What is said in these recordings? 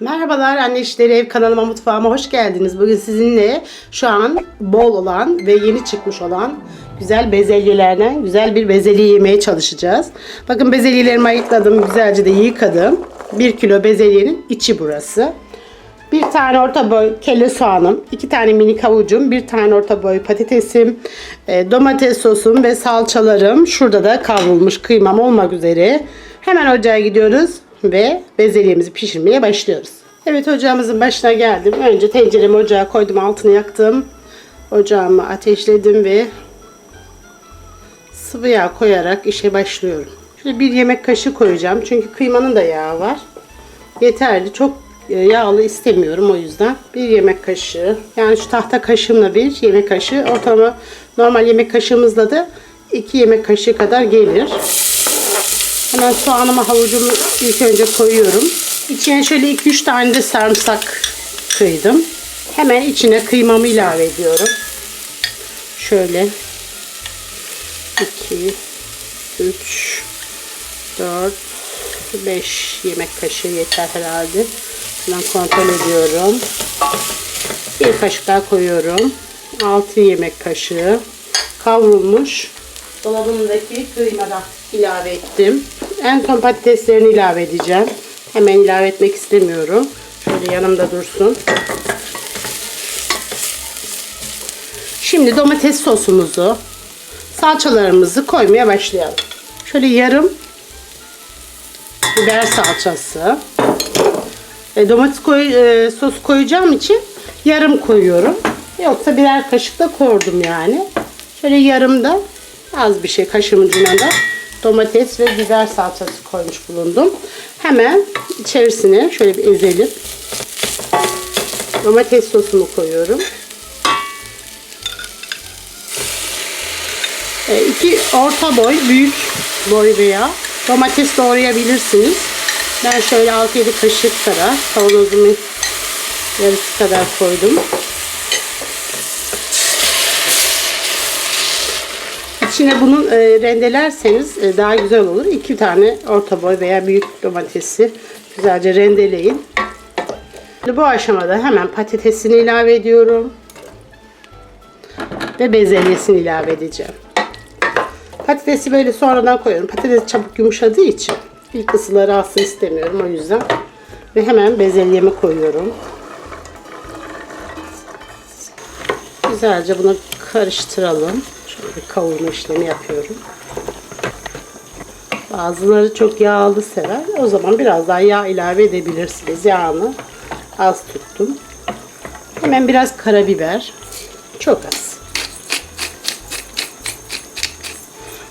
Merhabalar Anne İşleri Ev kanalıma mutfağıma hoş geldiniz. Bugün sizinle şu an bol olan ve yeni çıkmış olan güzel bezelyelerden güzel bir bezelye yemeye çalışacağız. Bakın bezelyelerimi ayıkladım. Güzelce de yıkadım. 1 kilo bezelyenin içi burası. Bir tane orta boy kelle soğanım, iki tane minik havucum, bir tane orta boy patatesim, e, domates sosum ve salçalarım. Şurada da kavrulmuş kıymam olmak üzere. Hemen ocağa gidiyoruz ve bezelyemizi pişirmeye başlıyoruz. Evet ocağımızın başına geldim. Önce tenceremi ocağa koydum, altını yaktım. Ocağımı ateşledim ve sıvı yağ koyarak işe başlıyorum. Şöyle bir yemek kaşığı koyacağım. Çünkü kıymanın da yağı var. Yeterli. Çok e, yağlı istemiyorum o yüzden. Bir yemek kaşığı. Yani şu tahta kaşığımla bir yemek kaşığı. Ortalama normal yemek kaşığımızla da iki yemek kaşığı kadar gelir. Hemen soğanımı havucumu ilk önce koyuyorum. İçine şöyle 2-3 tane de sarımsak kıydım. Hemen içine kıymamı ilave ediyorum. Şöyle 2 3 4 5 yemek kaşığı yeter herhalde. Hemen kontrol ediyorum. Bir kaşık daha koyuyorum. 6 yemek kaşığı kavrulmuş dolabımdaki kıyma da ilave ettim. En son patateslerini ilave edeceğim. Hemen ilave etmek istemiyorum. Şöyle yanımda dursun. Şimdi domates sosumuzu, salçalarımızı koymaya başlayalım. Şöyle yarım biber salçası. E, domates koy, e, sos koyacağım için yarım koyuyorum. Yoksa birer kaşık da koydum yani. Şöyle yarım da az bir şey kaşığımın ucuna da domates ve biber salçası koymuş bulundum. Hemen içerisine şöyle bir ezelim. Domates sosumu koyuyorum. E, iki orta boy, büyük boy veya domates doğrayabilirsiniz. Ben şöyle 6-7 kaşık kadar kavanozumun yarısı kadar koydum. İçine bunu e, rendelerseniz e, daha güzel olur. İki tane orta boy veya büyük domatesi güzelce rendeleyin. Şimdi bu aşamada hemen patatesini ilave ediyorum. Ve bezelyesini ilave edeceğim. Patatesi böyle sonradan koyuyorum. Patates çabuk yumuşadığı için ilk ısıları alsın istemiyorum o yüzden. Ve hemen bezelyemi koyuyorum. Güzelce bunu karıştıralım. Şöyle kavurma işlemi yapıyorum. Bazıları çok yağlı sever. O zaman biraz daha yağ ilave edebilirsiniz. Yağını az tuttum. Hemen biraz karabiber. Çok az.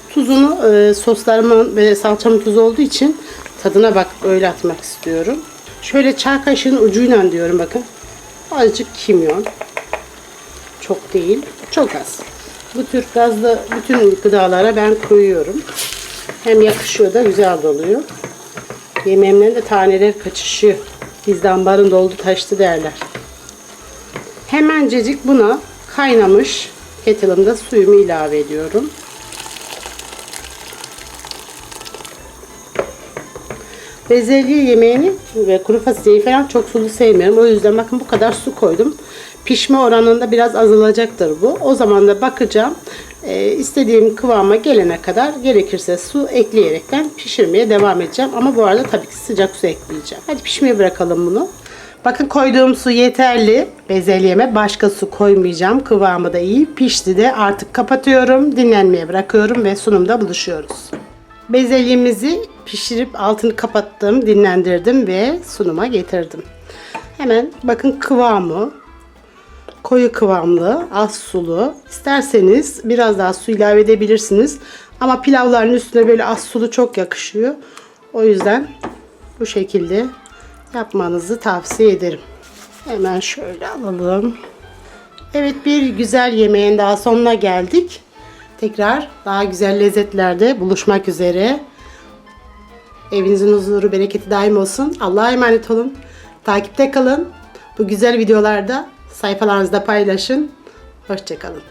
Tuzunu e, soslarımın ve salçamın tuzu olduğu için tadına bak öyle atmak istiyorum. Şöyle çay kaşığının ucuyla diyorum bakın. Azıcık kimyon. Çok değil. Çok az. Bu tür gazlı bütün gıdalara ben koyuyorum. Hem yakışıyor da güzel doluyor. Yemeğimden de taneler kaçışıyor. Bizde ambarın doldu taştı derler. Hemencecik buna kaynamış kettle'ımda suyumu ilave ediyorum. Bezelye yemeğini ve kuru fasulyeyi falan çok sulu sevmiyorum. O yüzden bakın bu kadar su koydum. Pişme oranında biraz azalacaktır bu. O zaman da bakacağım. Ee, istediğim kıvama gelene kadar gerekirse su ekleyerekten pişirmeye devam edeceğim. Ama bu arada tabii ki sıcak su ekleyeceğim. Hadi pişmeye bırakalım bunu. Bakın koyduğum su yeterli. Bezelyeme başka su koymayacağım. Kıvamı da iyi. Pişti de artık kapatıyorum. Dinlenmeye bırakıyorum ve sunumda buluşuyoruz. Bezelyemizi pişirip altını kapattım, dinlendirdim ve sunuma getirdim. Hemen bakın kıvamı koyu kıvamlı, az sulu. İsterseniz biraz daha su ilave edebilirsiniz. Ama pilavların üstüne böyle az sulu çok yakışıyor. O yüzden bu şekilde yapmanızı tavsiye ederim. Hemen şöyle alalım. Evet bir güzel yemeğin daha sonuna geldik. Tekrar daha güzel lezzetlerde buluşmak üzere. Evinizin huzuru, bereketi daim olsun. Allah'a emanet olun. Takipte kalın. Bu güzel videolarda sayfalarınızda paylaşın. Hoşçakalın.